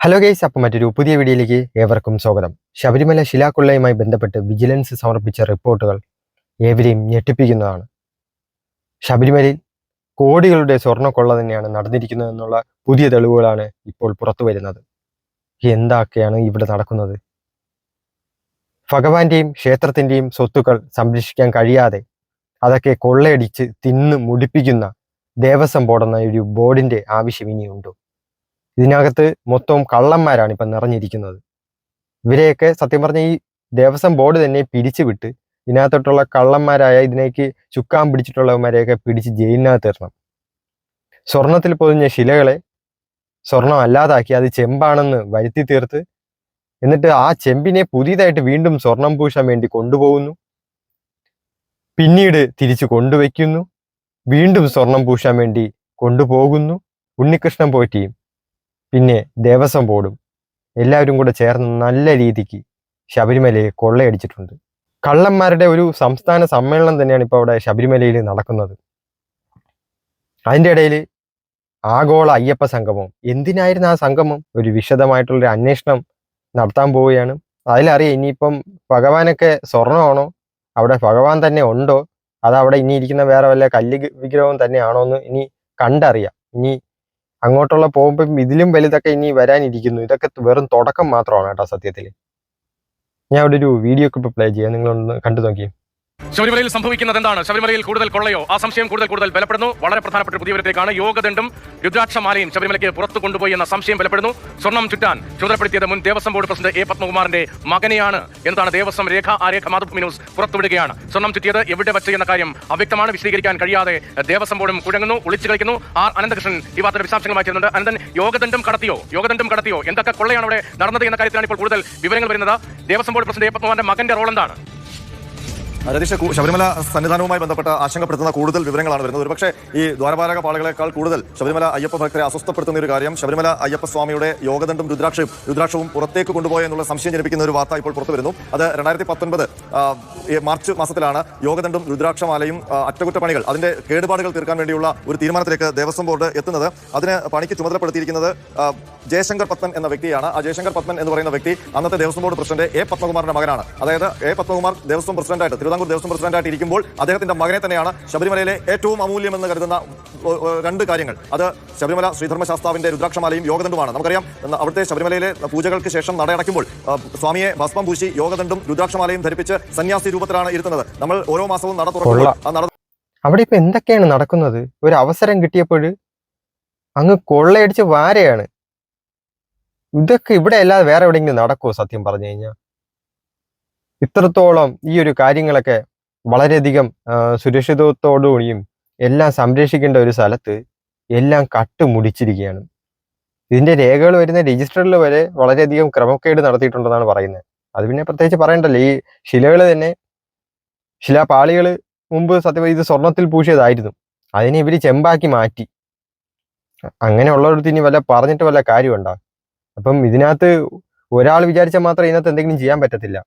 Hello guys അപ്പം മറ്റൊരു പുതിയ വീഡിയോയിലേക്ക് ഏവർക്കും സ്വാഗതം. ശബരിമല ശിലാക്കൊള്ളയുമായി ബന്ധപ്പെട്ട് വിജിലൻസ് സമർപ്പിച്ച റിപ്പോർട്ടുകൾ ഏവരെയും ഞെട്ടിപ്പിക്കുന്നതാണ്. ശബരിമലയിൽ കോടികളുടെ സ്വർണക്കൊള്ള തന്നെയാണ് നടന്നിരിക്കുന്നതെന്നുള്ള പുതിയ തെളിവുകളാണ് ഇപ്പോൾ പുറത്തു വരുന്നത്. എന്തൊക്കെയാണ് ഇവിടെ നടക്കുന്നത്? ഭഗവാന്റെയും ക്ഷേത്രത്തിന്റെയും സ്വത്തുക്കൾ സംരക്ഷിക്കാൻ കഴിയാതെ അതൊക്കെ കൊള്ളയടിച്ച് തിന്ന് മുടിപ്പിക്കുന്ന ദേവസ്വം ബോർഡെന്ന ഒരു ബോർഡിന്റെ ആവശ്യം ഇനിയുണ്ടോ. ഇതിനകത്ത് മൊത്തവും കള്ളന്മാരാണ് ഇപ്പം നിറഞ്ഞിരിക്കുന്നത്. ഇവരെയൊക്കെ സത്യം പറഞ്ഞ ഈ ദേവസ്വം ബോർഡ് തന്നെ പിരിച്ചുവിട്ട് ഇതിനകത്തോട്ടുള്ള കള്ളന്മാരായ ഇതിനേക്ക് ചുക്കാൻ പിടിച്ചിട്ടുള്ളവന്മാരെയൊക്കെ പിടിച്ച് ജയിലിനകത്ത് ഇടണം. സ്വർണത്തിൽ പൊതിഞ്ഞ ശിലകളെ സ്വർണം അല്ലാതാക്കി അത് ചെമ്പാണെന്ന് വരുത്തി തീർത്ത് എന്നിട്ട് ആ ചെമ്പിനെ പുതിയതായിട്ട് വീണ്ടും സ്വർണം പൂശാൻ വേണ്ടി കൊണ്ടുപോകുന്നു. പിന്നീട് തിരിച്ചു കൊണ്ടുവയ്ക്കുന്നു. വീണ്ടും സ്വർണം പൂശാൻ വേണ്ടി കൊണ്ടുപോകുന്നു. ഉണ്ണികൃഷ്ണൻ പോറ്റിയും പിന്നെ ദേവസ്വം ബോർഡും എല്ലാവരും കൂടെ ചേർന്ന് നല്ല രീതിക്ക് ശബരിമലയെ കൊള്ളയടിച്ചിട്ടുണ്ട്. കള്ളന്മാരുടെ ഒരു സംസ്ഥാന സമ്മേളനം തന്നെയാണ് ഇപ്പോൾ അവിടെ ശബരിമലയിൽ നടക്കുന്നത്. അതിന്റെ ഇടയിൽ ആഗോള അയ്യപ്പ സംഗമം. എന്തിനായിരുന്നു ആ സംഗമം? ഒരു വിശദമായിട്ടുള്ളൊരു അന്വേഷണം നടത്താൻ പോവുകയാണ്. അതിലറിയാം ഇനിയിപ്പം ഭഗവാനൊക്കെ സ്വർണമാണോ അവിടെ ഭഗവാൻ തന്നെ ഉണ്ടോ? അത് അവിടെ ഇനി ഇരിക്കുന്ന വേറെ വല്ല കല്ല് വിഗ്രഹവും തന്നെയാണോ എന്ന് ഇനി കണ്ടറിയാം. ഇനി അങ്ങോട്ടുള്ള പോകുമ്പം ഇതിലും വലുതൊക്കെ ഇനി വരാനിരിക്കുന്നു. ഇതൊക്കെ വെറും തുടക്കം മാത്രമാണ് കേട്ടോ സത്യത്തിൽ ഞാൻ അവിടെ ഒരു വീഡിയോ ഒക്കെ ഇപ്പോൾ പ്ലേ ചെയ്യാം. നിങ്ങളൊന്ന് കണ്ടു നോക്കി ശബരിമലയിൽ സംഭവിക്കുന്നത് എന്താണ് ശബരിമലയിൽ കൂടുതൽ കൊള്ളയോ? ആ സംശയം കൂടുതൽ കൂടുതൽ ബലപ്പെടുന്നു. വളരെ പ്രധാനപ്പെട്ട ഒരു പുതിയ വിവരത്തിലേക്കാണ് യോഗദണ്ഡും രുദ്രാക്ഷമാലയും ശബരിമലയ്ക്ക് പുറത്തു കൊണ്ടുപോയി എന്ന സംശയം ബലപ്പെടുന്നു. സ്വർണം ചുറ്റാൻ ചുമതലപ്പെടുത്തിയത് മുൻ ദേവസ്വം ബോർഡ് പ്രസിഡന്റ് എ പത്മകുമാറിന്റെ മകനെയാണ് എന്നതാണ് ദേവസ്വം രേഖ. ആ രേഖ മാതൃഭൂമി ന്യൂസ് പുറത്തുവിടുകയാണ്. സ്വർണം ചുറ്റിയത് എവിടെ വെച്ച് എന്ന കാര്യം അവ്യക്തമാണ്. വിശദീകരിക്കാൻ കഴിയാതെ ദേവസ്വം ബോർഡും കുഴങ്ങുന്നു ഒളിച്ചു കളിക്കുന്നു. ആർ അനന്തകൃഷ്ണൻ ഈ വാർത്തയുടെ വിശാംശങ്ങളുമായി ചേരുന്നുണ്ട്. അനന്തൻ യോഗദണ്ഡം കടത്തിയോ? യോഗദണ്ഡം കടത്തിയോ? എന്തൊക്കെ കൊള്ളയാണ് അവിടെ നടന്നത് എന്ന കാര്യത്തിലാണ് ഇപ്പോൾ കൂടുതൽ വിവരങ്ങൾ വരുന്നത്. ദേവസ്വം ബോർഡ് പ്രസിഡന്റ് എ പത്മകുമാറിന്റെ മകന്റെ റോൾ എന്താണ്? രതീഷ് ശബരിമല സന്നിധാനവുമായി ബന്ധപ്പെട്ട ആശങ്കപ്പെടുത്തുന്ന കൂടുതൽ വിവരങ്ങളാണ് വരുന്നത്. ഒരുപക്ഷെ ഈ ദ്വാരപാലക പാളികളെക്കാൾ കൂടുതൽ ശബരിമല അയ്യപ്പ ഭക്തരെ അസ്വസ്ഥപ്പെടുത്തുന്ന ഒരു കാര്യം ശബരിമല അയ്യപ്പ സ്വാമിയുടെ യോഗദണ്ഡും രുദ്രാക്ഷയും രുദ്രാക്ഷവും പുറത്തേക്ക് കൊണ്ടുപോയ എന്നുള്ള സംശയം ജനിപ്പിക്കുന്ന ഒരു വാർത്ത ഇപ്പോൾ പുറത്തു വരുന്നു. അത് രണ്ടായിരത്തി പത്തൊൻപത് മാർച്ച് മാസത്തിലാണ് യോഗദണ്ഡും രുദ്രാക്ഷമാലയും അറ്റകുറ്റപ്പണികൾ അതിന്റെ കേടുപാടുകൾ തീർക്കാൻ വേണ്ടിയുള്ള ഒരു തീരുമാനത്തിലേക്ക് ദേവസ്വം ബോർഡ് എത്തുന്നത്. അതിന് പണിക്ക് ചുമതലപ്പെടുത്തിയിരിക്കുന്നത് ജയശങ്കർ പത്മൻ എന്ന വ്യക്തിയാണ്. ആ ജയശങ്കർ പത്മൻ എന്ന് പറയുന്ന വ്യക്തി അന്നത്തെ ദേവസ്വം ബോർഡ് പ്രസിഡന്റ് എ പത്മകുമാറിന്റെ മകനാണ്. അതായത് എ പത്മകുമാർ ദേവസ്വം പ്രസിഡന്റായിട്ട് തിരുവിതാംകൂർ ദേവസ്വം പ്രസിഡന്റായിട്ട് ഇരിക്കുമ്പോൾ അദ്ദേഹത്തിന്റെ മകനെ തന്നെയാണ് ശബരിമലയിലെ ഏറ്റവും അമൂല്യമെന്ന് കരുതുന്ന രണ്ട് കാര്യങ്ങൾ. അത് ശബരിമല ശ്രീധർമ്മശാസ്താവിന്റെ രുദ്രാക്ഷമാലയും യോഗദണ്ഡുമാണ്. നമുക്കറിയാം അവിടുത്തെ ശബരിമലയിലെ പൂജകൾക്ക് ശേഷം നടയടയ്ക്കുമ്പോൾ ആ, സ്വാമിയെ ഭസ്മം പൂശി യോഗദണ്ഡും രുദ്രാക്ഷമാലയും ധരിപ്പിച്ച് സന്യാസി രൂപത്തിലാണ് ഇരുത്തുന്നത് നമ്മൾ ഓരോ മാസവും നട തുറക്കുമ്പോൾ അവിടെ ഇപ്പൊ എന്തൊക്കെയാണ് നടക്കുന്നത്? ഒരു അവസരം കിട്ടിയപ്പോൾ അങ്ങ് കൊള്ളയടിച്ച് വാരയാണ്. ഇതൊക്കെ ഇവിടെ അല്ലാതെ വേറെ എവിടെയെങ്കിലും നടക്കുമോ സത്യം പറഞ്ഞു കഴിഞ്ഞാൽ ഇത്രത്തോളം ഈ ഒരു കാര്യങ്ങളൊക്കെ വളരെയധികം സുരക്ഷിതത്വത്തോടുകൂടിയും എല്ലാം സംരക്ഷിക്കേണ്ട ഒരു സ്ഥലത്ത് എല്ലാം കട്ടുമുടിച്ചിരിക്കുകയാണ് ഇതിന്റെ രേഖകൾ വരുന്ന രജിസ്റ്ററിൽ വരെ വളരെയധികം ക്രമക്കേട് നടത്തിയിട്ടുണ്ടെന്നാണ് പറയുന്നത്. അത് പിന്നെ പ്രത്യേകിച്ച് പറയണ്ടല്ലോ ഈ ശിലകൾ തന്നെ ശിലാപാളികൾ മുമ്പ് സത്യം ഇത് സ്വർണത്തിൽ പൂശിയതായിരുന്നു. അതിനെ ഇവർ ചെമ്പാക്കി മാറ്റി. അങ്ങനെയുള്ളവർക്ക് ഇനി വല്ല പറഞ്ഞിട്ട് വല്ല കാര്യമുണ്ടോ? അപ്പം ഇതിനകത്ത് ഒരാൾ വിചാരിച്ചാൽ മാത്രം ഇതിനകത്ത് എന്തെങ്കിലും ചെയ്യാൻ പറ്റത്തില്ല.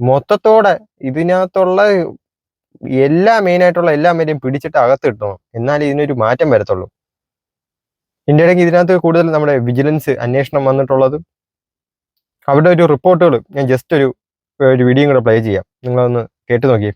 മൊത്തത്തോടെ ഇതിനകത്തുള്ള എല്ലാ മെയിനായിട്ടുള്ള എല്ലാ മേലെയും പിടിച്ചിട്ട് അകത്ത് കിട്ടണം എന്നാൽ ഇതിനൊരു മാറ്റം വരത്തുള്ളൂ. ഇതിന്റെ ഇടയ്ക്ക് ഇതിനകത്ത് കൂടുതൽ നമ്മുടെ വിജിലൻസ് അന്വേഷണം വന്നിട്ടുള്ളത് അവിടെ ഒരു റിപ്പോർട്ടുകൾ ഞാൻ ജസ്റ്റ് ഒരു ഒരു വീഡിയോ കൂടെ പ്ലേ ചെയ്യാം. നിങ്ങളൊന്ന് കേട്ടു നോക്കിയേ.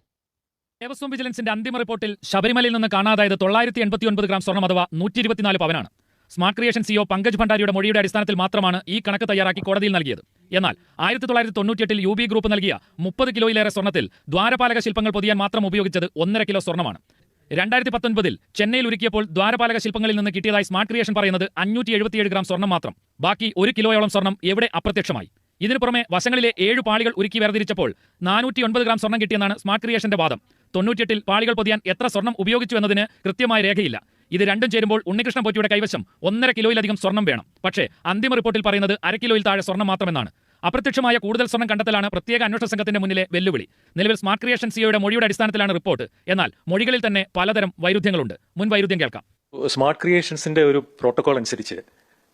ദേവസ്വം വിജിലൻസിന്റെ അന്തിമ റിപ്പോർട്ടിൽ ശബരിമലയിൽ നിന്ന് കാണാതായത് തൊള്ളായിരത്തി എൺപത്തി ഒൻപത് ഗ്രാം സ്വർണം അഥവാ നൂറ്റി ഇരുപത്തിനാല് പവനാണ് സ്മാർട്ട് ക്രിയേഷൻ സിഒ പങ്കജ് ഭണ്ഡാരിയുടെ മൊഴിയുടെ അടിസ്ഥാനത്തിൽ മാത്രമാണ് ഈ കണക്ക് തയ്യാറാക്കി കോടതിയിൽ നൽകിയത്. എന്നാൽ ആയിരത്തി തൊള്ളായിരത്തി തൊണ്ണൂറ്റിയെട്ടിൽ യു ബി ഗ്രൂപ്പ് നൽകിയ മുപ്പത് കിലോയിലേറെ സ്വർണത്തിൽ ദ്വാരപാലക ശില്പങ്ങൾ പൊതിയാൻ മാത്രം ഉപയോഗിച്ചത് ഒന്നര കിലോ സ്വർണമാണ് രണ്ടായിരത്തി പത്തൊൻപതിൽ ചെന്നൈയിൽ ഒരുക്കിയപ്പോൾ ദ്വാരപാലക ശില്പങ്ങളിൽ നിന്ന് കിട്ടിയതായി സ്മാർട്ട് ക്രിയേഷൻ പറയുന്നത് അഞ്ഞൂറ്റി എഴുപത്തിയേഴ് ഗ്രാം സ്വർണം മാത്രം. ബാക്കി ഒരു കിലോയോളം സ്വർണം എവിടെ അപ്രത്യക്ഷമായി? ഇതിനു പുറമെ വശങ്ങളിലെ ഏഴ് പാളികൾ ഒരുക്കി വേർതിരിച്ചപ്പോൾ നാനൂറ്റി ഒൻപത് ഗ്രാം സ്വർണം കിട്ടിയെന്നാണ് സ്മാർട്ട് ക്രിയേഷന്റെ വാദം. തൊണ്ണൂറ്റിയെട്ടിൽ പാളികൾ പൊതിയാൻ എത്ര സ്വർണം ഉപയോഗിച്ചു എന്നതിന് കൃത്യമായ രേഖയില്ല. ഇത് രണ്ടും ചേരുമ്പോൾ ഉണ്ണികൃഷ്ണൻ പോറ്റിയുടെ കൈവശം ഒന്നര കിലോയിലധികം സ്വർണം വേണം. പക്ഷേ അന്തിമ റിപ്പോർട്ടിൽ പറയുന്നത് അര കിലോയിൽ താഴെ സ്വർണം മാത്രമെന്നാണ്. അപ്രത്യക്ഷമായ കൂടുതൽ സ്വർണം കണ്ടെത്തലാണ് പ്രത്യേക അന്വേഷണ സംഘത്തിന്റെ മുന്നിലെ വെല്ലുവിളി. നിലവിൽ സ്മാർട്ട് ക്രിയേഷൻ സിഒയുടെ മൊഴിയുടെ അടിസ്ഥാനത്തിലാണ് റിപ്പോർട്ട്. എന്നാൽ മൊഴികളിൽ തന്നെ പലതരം വൈരുദ്ധ്യങ്ങളുണ്ട്. മുൻ വൈരുദ്ധ്യം കേൾക്കാം. സ്മാർട്ട് ക്രിയേഷൻസിന്റെ ഒരു പ്രോട്ടോകോൾ അനുസരിച്ച്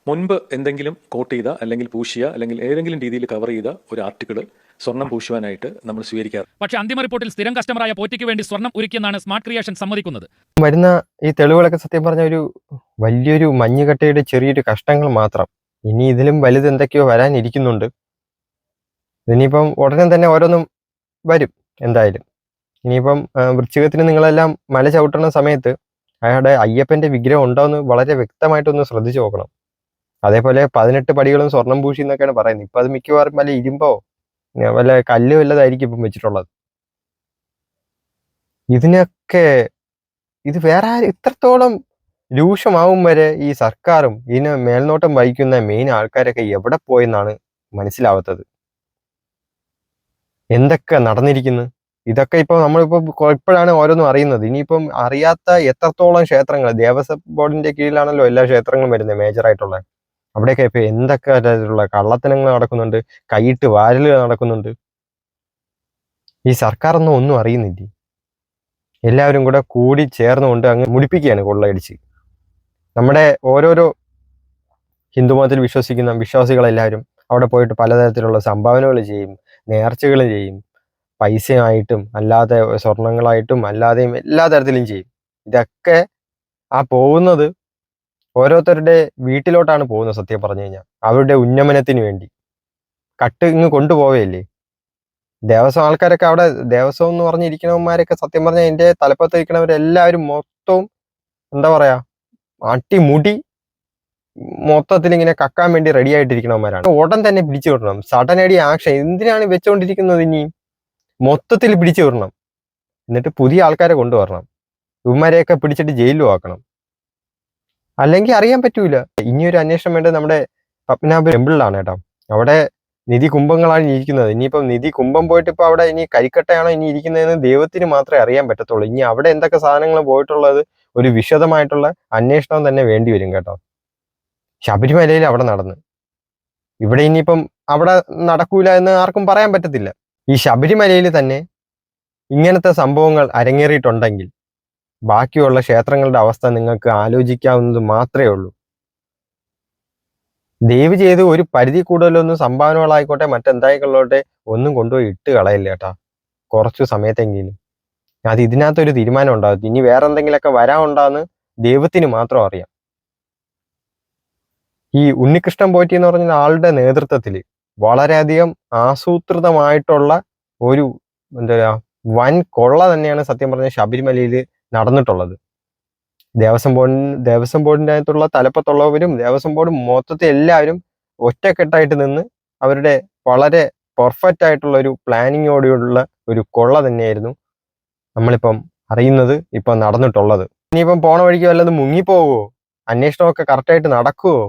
മുൻപ് എന്തെങ്കിലും കോട്ട് ചെയ്ത അല്ലെങ്കിൽ പൂശിയ അല്ലെങ്കിൽ ഏതെങ്കിലും രീതിയിൽ കവർ ചെയ്ത ഒരു ആർട്ടിക്കിൾ സ്വർണം പൂശുവാനായിട്ട് നമ്മൾ സ്വീകരിക്കാറ്. പക്ഷേ അന്തിമ റിപ്പോർട്ടിൽ സ്ഥിരം കസ്റ്റമറായ പോറ്റിക്ക് വേണ്ടി സ്വർണം ഒരുക്കിയെന്നാണ് സ്മാർട്ട് ക്രിയേഷൻ സമ്മതിക്കുന്നത്. വരുന്ന ഈ തെളിവുകളൊക്കെ സത്യം പറഞ്ഞ ഒരു വലിയൊരു മഞ്ഞുകട്ടയുടെ ചെറിയൊരു കഷ്ടങ്ങൾ മാത്രം. ഇനി ഇതിലും വലുത് എന്തൊക്കെയോ വരാനിരിക്കുന്നുണ്ട്. ഇനിയിപ്പം ഉടനെ തന്നെ ഓരോന്നും വരും എന്തായാലും. ഇനിയിപ്പം വൃശ്ചികത്തിന് നിങ്ങളെല്ലാം മല ചവിട്ടുന്ന സമയത്ത് അയാളുടെ അയ്യപ്പന്റെ വിഗ്രഹം ഉണ്ടോയെന്ന് വളരെ വ്യക്തമായിട്ടൊന്ന് ശ്രദ്ധിച്ചു നോക്കണം. അതേപോലെ പതിനെട്ട് പടികളും സ്വർണം പൂശി എന്നൊക്കെയാണ് പറയുന്നത്. ഇപ്പം അത് മിക്കവാറും വല്ല ഇരുമ്പോ വല്ല കല്ല് വല്ലതായിരിക്കും ഇപ്പം വെച്ചിട്ടുള്ളത്. ഇതിനൊക്കെ ഇത് വേറെ ഇത്രത്തോളം രൂക്ഷമാവും വരെ ഈ സർക്കാരും ഇതിന് മേൽനോട്ടം വഹിക്കുന്ന മെയിൻ ആൾക്കാരൊക്കെ എവിടെ പോയെന്നാണ് മനസ്സിലാവാത്തത്. എന്തൊക്കെ നടന്നിരിക്കുന്നു? ഇതൊക്കെ ഇപ്പൊ നമ്മളിപ്പോ ഇപ്പോഴാണ് ഓരോന്നും അറിയുന്നത്. ഇനിയിപ്പം അറിയാത്ത എത്രത്തോളം ക്ഷേത്രങ്ങൾ ദേവസ്വം ബോർഡിന്റെ കീഴിലാണല്ലോ എല്ലാ ക്ഷേത്രങ്ങളും വരുന്നത് മേജർ ആയിട്ടുള്ള. അവിടെയൊക്കെ ഇപ്പൊ എന്തൊക്കെ തരത്തിലുള്ള കള്ളത്തനങ്ങൾ നടക്കുന്നുണ്ട് കൈയിട്ട് വാരലുകൾ നടക്കുന്നുണ്ട്. ഈ സർക്കാരൊന്നും ഒന്നും അറിയുന്നില്ല. എല്ലാവരും കൂടെ കൂടി ചേർന്നുകൊണ്ട് അങ്ങ് മുടിപ്പിക്കുകയാണ് കൊള്ളയടിച്ച്. നമ്മുടെ ഓരോരോ ഹിന്ദുമതത്തിൽ വിശ്വസിക്കുന്ന വിശ്വാസികളെല്ലാവരും അവിടെ പോയിട്ട് പലതരത്തിലുള്ള സംഭാവനകൾ ചെയ്യും നേർച്ചകൾ ചെയ്യും പൈസയായിട്ടും അല്ലാതെ സ്വർണങ്ങളായിട്ടും അല്ലാതെയും എല്ലാ തരത്തിലും ചെയ്യും. ഇതൊക്കെ ആ പോകുന്നത് ഓരോരുത്തരുടെ വീട്ടിലോട്ടാണ് പോകുന്നത് സത്യം പറഞ്ഞു കഴിഞ്ഞാൽ അവരുടെ ഉന്നമനത്തിന് വേണ്ടി. കട്ട് ഇങ്ങ് കൊണ്ടുപോവേയില്ലേ ദേവസ്വം ആൾക്കാരൊക്കെ അവിടെ ദേവസ്വം എന്ന് പറഞ്ഞിരിക്കണവന്മാരൊക്കെ സത്യം പറഞ്ഞാൽ എന്റെ തലപ്പത്ത് ഇരിക്കണവരെല്ലാവരും മൊത്തവും എന്താ പറയാ അട്ടിമുടി മൊത്തത്തിൽ ഇങ്ങനെ കക്കാൻ വേണ്ടി റെഡി ആയിട്ടിരിക്കണവന്മാരാണ്. ഉടൻ തന്നെ പിടിച്ചു വിടണം. സഡനടി ആക്ഷൻ എന്തിനാണ് വെച്ചുകൊണ്ടിരിക്കുന്നത് ഇനി? മൊത്തത്തിൽ പിടിച്ചു വിടണം. എന്നിട്ട് പുതിയ ആൾക്കാരെ കൊണ്ടുവരണം. ഇവന്മാരെയൊക്കെ പിടിച്ചിട്ട് ജയിലിലും ആക്കണം. അല്ലെങ്കിൽ അറിയാൻ പറ്റൂല. ഇനിയൊരു അന്വേഷണം വേണ്ടത് നമ്മുടെ പത്മനാഭ ടെമ്പിളിലാണ് കേട്ടോ. അവിടെ നിധി കുംഭങ്ങളാണ് ഇരിക്കുന്നത്. ഇനിയിപ്പം നിധി കുംഭം പോയിട്ട് ഇപ്പൊ അവിടെ ഇനി കരിക്കട്ടയാണോ ഇനി ഇരിക്കുന്നതെന്ന് ദൈവത്തിന് മാത്രമേ അറിയാൻ പറ്റത്തുള്ളൂ. ഇനി അവിടെ എന്തൊക്കെ സാധനങ്ങൾ പോയിട്ടുള്ളത് ഒരു വിശദമായിട്ടുള്ള അന്വേഷണം തന്നെ വേണ്ടി വരും കേട്ടോ. ശബരിമലയിൽ അവിടെ നടന്ന്. ഇവിടെ ഇനിയിപ്പം അവിടെ നടക്കൂല എന്ന് ആർക്കും പറയാൻ പറ്റത്തില്ല. ഈ ശബരിമലയിൽ തന്നെ ഇങ്ങനത്തെ സംഭവങ്ങൾ അരങ്ങേറിയിട്ടുണ്ടെങ്കിൽ ബാക്കിയുള്ള ക്ഷേത്രങ്ങളുടെ അവസ്ഥ നിങ്ങൾക്ക് ആലോചിക്കാവുന്നത് മാത്രമേ ഉള്ളൂ. ദയവ് ചെയ്ത് ഒരു പരിധി കൂടുതലൊന്നും സംഭാവനകളായിക്കോട്ടെ മറ്റെന്തായിക്കൊള്ളോട്ടെ ഒന്നും കൊണ്ടുപോയി ഇട്ട് കളയില്ല കേട്ടാ കുറച്ചു സമയത്തെങ്കിലും. അത് ഇതിനകത്തൊരു തീരുമാനം ഉണ്ടാകും ഇനി വേറെ എന്തെങ്കിലുമൊക്കെ വരാനുണ്ടാന്ന് ദൈവത്തിന് മാത്രം അറിയാം. ഈ ഉണ്ണികൃഷ്ണൻ പോറ്റി എന്ന് പറഞ്ഞ ആളുടെ നേതൃത്വത്തിൽ വളരെയധികം ആസൂത്രിതമായിട്ടുള്ള ഒരു എന്താ പറയുക വൻ കൊള്ള തന്നെയാണ് സത്യം പറഞ്ഞ ശബരിമലയിൽ നടന്നിട്ടുള്ളത്. ദേവസ്വം ബോർഡിന് ദേവസ്വം ബോർഡിന്റെ അകത്തുള്ള തലപ്പത്തുള്ളവരും ദേവസ്വം ബോർഡ് മൊത്തത്തിൽ എല്ലാവരും ഒറ്റക്കെട്ടായിട്ട് നിന്ന് അവരുടെ വളരെ പെർഫെക്റ്റ് ആയിട്ടുള്ള ഒരു പ്ലാനിങ്ങോടെയുള്ള ഒരു കൊള്ള തന്നെയായിരുന്നു നമ്മളിപ്പം അറിയുന്നത് ഇപ്പം നടന്നിട്ടുള്ളത്. ഇനിയിപ്പം പോണ വഴിക്ക് വല്ലതും മുങ്ങിപ്പോവോ? അന്വേഷണമൊക്കെ കറക്റ്റായിട്ട് നടക്കുവോ?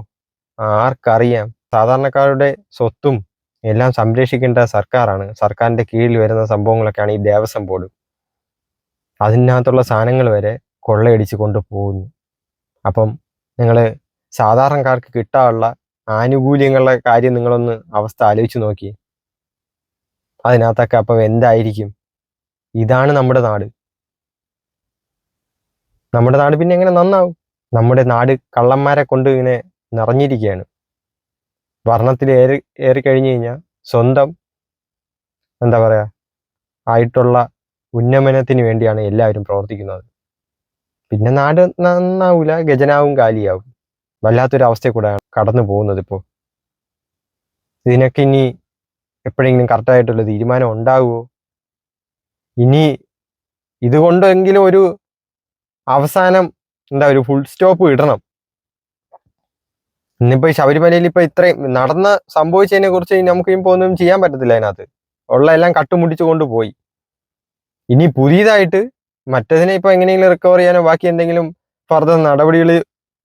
ആർക്കറിയാം. സാധാരണക്കാരുടെ സ്വത്തും എല്ലാം സംരക്ഷിക്കേണ്ട സർക്കാരാണ്. സർക്കാരിന്റെ കീഴിൽ വരുന്ന സംഭവങ്ങളൊക്കെയാണ് ഈ ദേവസ്വം ബോർഡ്. അതിനകത്തുള്ള സാധനങ്ങൾ വരെ കൊള്ളയടിച്ച് കൊണ്ടുപോകുന്നു അപ്പം നിങ്ങൾ സാധാരണക്കാർക്ക് കിട്ടാനുള്ള ആനുകൂല്യങ്ങളുടെ കാര്യം നിങ്ങളൊന്ന് അവസ്ഥ ആലോചിച്ച് നോക്കി. അതിനകത്തൊക്കെ അപ്പം എന്തായിരിക്കും? ഇതാണ് നമ്മുടെ നാട്. നമ്മുടെ നാട് പിന്നെ എങ്ങനെ നന്നാവും? നമ്മുടെ നാട് കള്ളന്മാരെ കൊണ്ട് ഇങ്ങനെ നിറഞ്ഞിരിക്കുകയാണ്. ഭരണത്തിൽ ഏറി ഏറി കഴിഞ്ഞു കഴിഞ്ഞാൽ സ്വന്തം എന്താ പറയുക ആയിട്ടുള്ള ഉന്നമനത്തിന് വേണ്ടിയാണ് എല്ലാവരും പ്രവർത്തിക്കുന്നത്. പിന്നെ നാട് നന്നാവൂല ഗജനാവും കാലിയാവും. വല്ലാത്തൊരു അവസ്ഥയിൽ കൂടെ കടന്നു പോകുന്നത് ഇപ്പോൾ ഇതിനൊക്കെ ഇനി എപ്പോഴെങ്കിലും കറക്റ്റായിട്ടുള്ള തീരുമാനം ഉണ്ടാവുമോ? ഇനി ഇതുകൊണ്ടെങ്കിലും ഒരു അവസാനം എന്താ ഒരു ഫുൾ സ്റ്റോപ്പ് ഇടണം. ഇന്നിപ്പോ ശബരിമലയിൽ ഇപ്പൊ ഇത്രയും നടന്ന സംഭവിച്ചതിനെ കുറിച്ച് നമുക്ക് ഇപ്പൊ ഒന്നും ചെയ്യാൻ പറ്റത്തില്ല അതിനകത്ത്. ഉള്ള എല്ലാം കട്ടുമുടിച്ചു കൊണ്ടുപോയി. ഇനി പുതിയതായിട്ട് മറ്റതിനെ ഇപ്പോൾ എങ്ങനെയെങ്കിലും റിക്കവർ ചെയ്യാനോ ബാക്കി എന്തെങ്കിലും ഫർദർ നടപടികൾ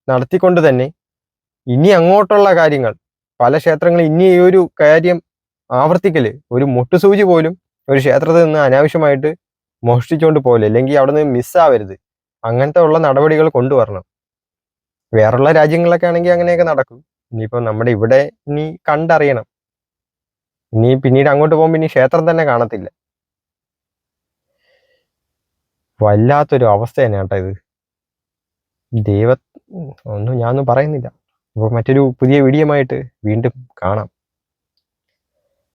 നടത്തിക്കൊണ്ട് തന്നെ ഇനി അങ്ങോട്ടുള്ള കാര്യങ്ങൾ പല ക്ഷേത്രങ്ങളും ഇനി ഈ ഒരു കാര്യം ആവർത്തിക്കൽ ഒരു മുട്ടുസൂചി പോലും ഒരു ക്ഷേത്രത്തിൽ നിന്ന് അനാവശ്യമായിട്ട് മോഷ്ടിച്ചുകൊണ്ട് പോകില്ല അല്ലെങ്കിൽ അവിടെ നിന്ന് മിസ്സാവരുത് അങ്ങനത്തെ ഉള്ള നടപടികൾ കൊണ്ടുവരണം. വേറുള്ള രാജ്യങ്ങളിലൊക്കെ ആണെങ്കിൽ അങ്ങനെയൊക്കെ നടക്കും. ഇനിയിപ്പോൾ നമ്മുടെ ഇവിടെ ഇനി കണ്ടറിയണം. ഇനി പിന്നീട് അങ്ങോട്ട് പോകുമ്പോൾ ഇനി ക്ഷേത്രം തന്നെ കാണത്തില്ല. വല്ലാത്തൊരു അവസ്ഥ തന്നെ കേട്ടോ ഇത്. ദൈവ ഒന്നും ഞാനൊന്നും പറയുന്നില്ല. അപ്പോൾ മറ്റൊരു പുതിയ വീഡിയോ ആയിട്ട് വീണ്ടും കാണാം.